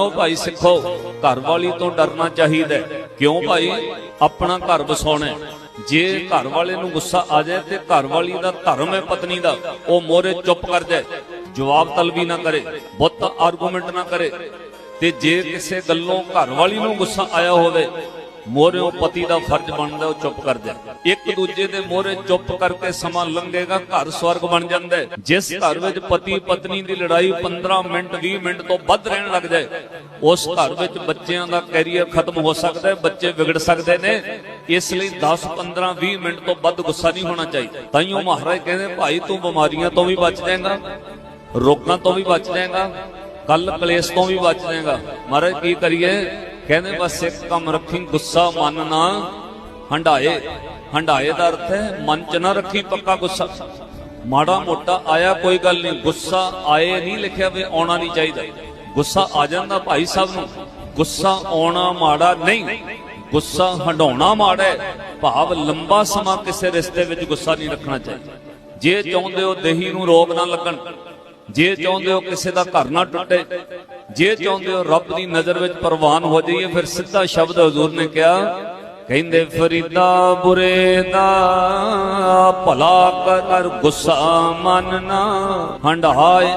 ਉਹ ਭਾਈ ਸਿੱਖੋ? ਘਰ ਵਾਲੀ ਤੋਂ ਡਰਨਾ ਚਾਹੀਦਾ ਕਿਉਂ ਭਾਈ? ਆਪਣਾ ਘਰ ਵਸਾਉਣਾ ਜੇ ਘਰ ਵਾਲੇ ਨੂੰ ਗੁੱਸਾ ਆ ਜਾਏ ਤੇ ਘਰ ਵਾਲੀ ਦਾ ਧਰਮ ਹੈ ਪਤਨੀ ਦਾ। ਉਹ ਮੋਰੇ ਚੁੱਪ ਕਰ ਜਾਏ। ਜਵਾਬ ਤਲਬੀ ਨਾ ਕਰੇ। ਬੁੱਤ ਆਰਗੂਮੈਂਟ ਨਾ ਕਰੇ। ਤੇ ਜੇ ਕਿਸੇ ਗੱਲੋਂ ਘਰ ਵਾਲੀ ਨੂੰ ਗੁੱਸਾ ਆਇਆ ਹੋਵੇ ਮੋਰਿਓ ਪਤੀ ਦਾ ਫਰਜ਼ ਬਣਦਾ, ਉਹ ਚੁੱਪ ਕਰ ਜਾਏ ਇੱਕ ਦੂਜੇ ਦੇ ਮੋਰੇ ਚੁੱਪ ਕਰਕੇ ਸਮਾਂ ਲੰਘੇਗਾ, ਘਰ ਸਵਰਗ ਬਣ ਜਾਂਦਾ ਜਿਸ ਘਰ ਵਿੱਚ ਪਤੀ ਪਤਨੀ ਦੀ ਲੜਾਈ 15 ਮਿੰਟ 20 ਮਿੰਟ ਤੋਂ ਵੱਧ ਰਹਿਣ ਲੱਗ ਜਾਏ, ਉਸ ਘਰ ਵਿੱਚ ਬੱਚਿਆਂ ਦਾ ਕੈਰੀਅਰ ਖਤਮ ਹੋ ਸਕਦਾ ਹੈ, ਬੱਚੇ ਵਿਗੜ ਸਕਦੇ ਨੇ। ਇਸ ਲਈ 10 15 20 ਮਿੰਟ ਤੋਂ ਵੱਧ ਗੁੱਸਾ ਨਹੀਂ ਹੋਣਾ ਚਾਹੀਦਾ। ਤਾਂ ਉਹ ਮਹਾਰਾਜ ਕਹਿੰਦੇ, ਭਾਈ, ਤੂੰ ਬਿਮਾਰੀਆਂ ਤੋਂ ਵੀ ਬਚ ਜਾਏਗਾ, ਰੋਗਾਂ ਤੋਂ ਵੀ ਬਚ ਜਾਏਗਾ ਕੱਲ ਕਲੇਸ਼ ਤੋਂ ਵੀ ਬਚ ਜਾਏਗਾ। ਮਹਾਰਾਜ, ਕੀ ਕਰੀਏ? ਕਹਿੰਦੇ ਬਸ ਇੱਕ ਕੰਮ ਰੱਖੀ, ਗੁੱਸਾ ਮਨ ਨਾ ਹੰਡਾਏ। ਹੰਡਾਏ ਦਾ ਅਰਥ ਹੈ, ਮਨ ਚ ਨਾ ਰੱਖੀ, ਪੱਕਾ ਗੁੱਸਾ। ਮਾੜਾ ਮੋਟਾ ਆਇਆ ਕੋਈ ਗੱਲ ਨਹੀਂ, ਗੁੱਸਾ ਆਏ ਨਹੀਂ ਲਿਖਿਆ ਵੀ ਆਉਣਾ ਨਹੀਂ ਚਾਹੀਦਾ। ਗੁੱਸਾ ਆ ਜਾਂਦਾ ਭਾਈ ਸਾਹਿਬ ਨੂੰ, ਗੁੱਸਾ ਆਉਣਾ ਮਾੜਾ ਨਹੀਂ, ਗੁੱਸਾ ਹੰਡਾਉਣਾ ਮਾੜਾ ਹੈ। ਭਾਵ ਲੰਬਾ ਸਮਾਂ ਕਿਸੇ ਰਿਸ਼ਤੇ ਵਿੱਚ ਗੁੱਸਾ ਨਹੀਂ ਰੱਖਣਾ ਚਾਹੀਦਾ। ਜੇ ਚਾਹੁੰਦੇ ਹੋ ਦੇਹੀ ਨੂੰ ਰੋਗ ਨਾ ਲੱਗਣ, ਜੇ ਚਾਹੁੰਦੇ ਹੋ ਕਿਸੇ ਦਾ ਘਰ ਨਾ ਟੁੱਟੇ ਜੇ ਚਾਹੁੰਦੇ ਹੋ ਰੱਬ ਦੀ ਨਜ਼ਰ ਵਿੱਚ ਪ੍ਰਵਾਨ ਹੋ ਜਾਈਏ, ਫਿਰ ਸਿੱਧਾ ਸ਼ਬਦ ਹਜ਼ੂਰ ਨੇ ਕਿਹਾ, ਕਹਿੰਦੇ, ਫਰੀਦਾ ਬੁਰੇ ਦਾ, ਭਲਾ ਕਰ ਗੁੱਸਾ ਮਨ ਨਾ ਹੰਡਾਏ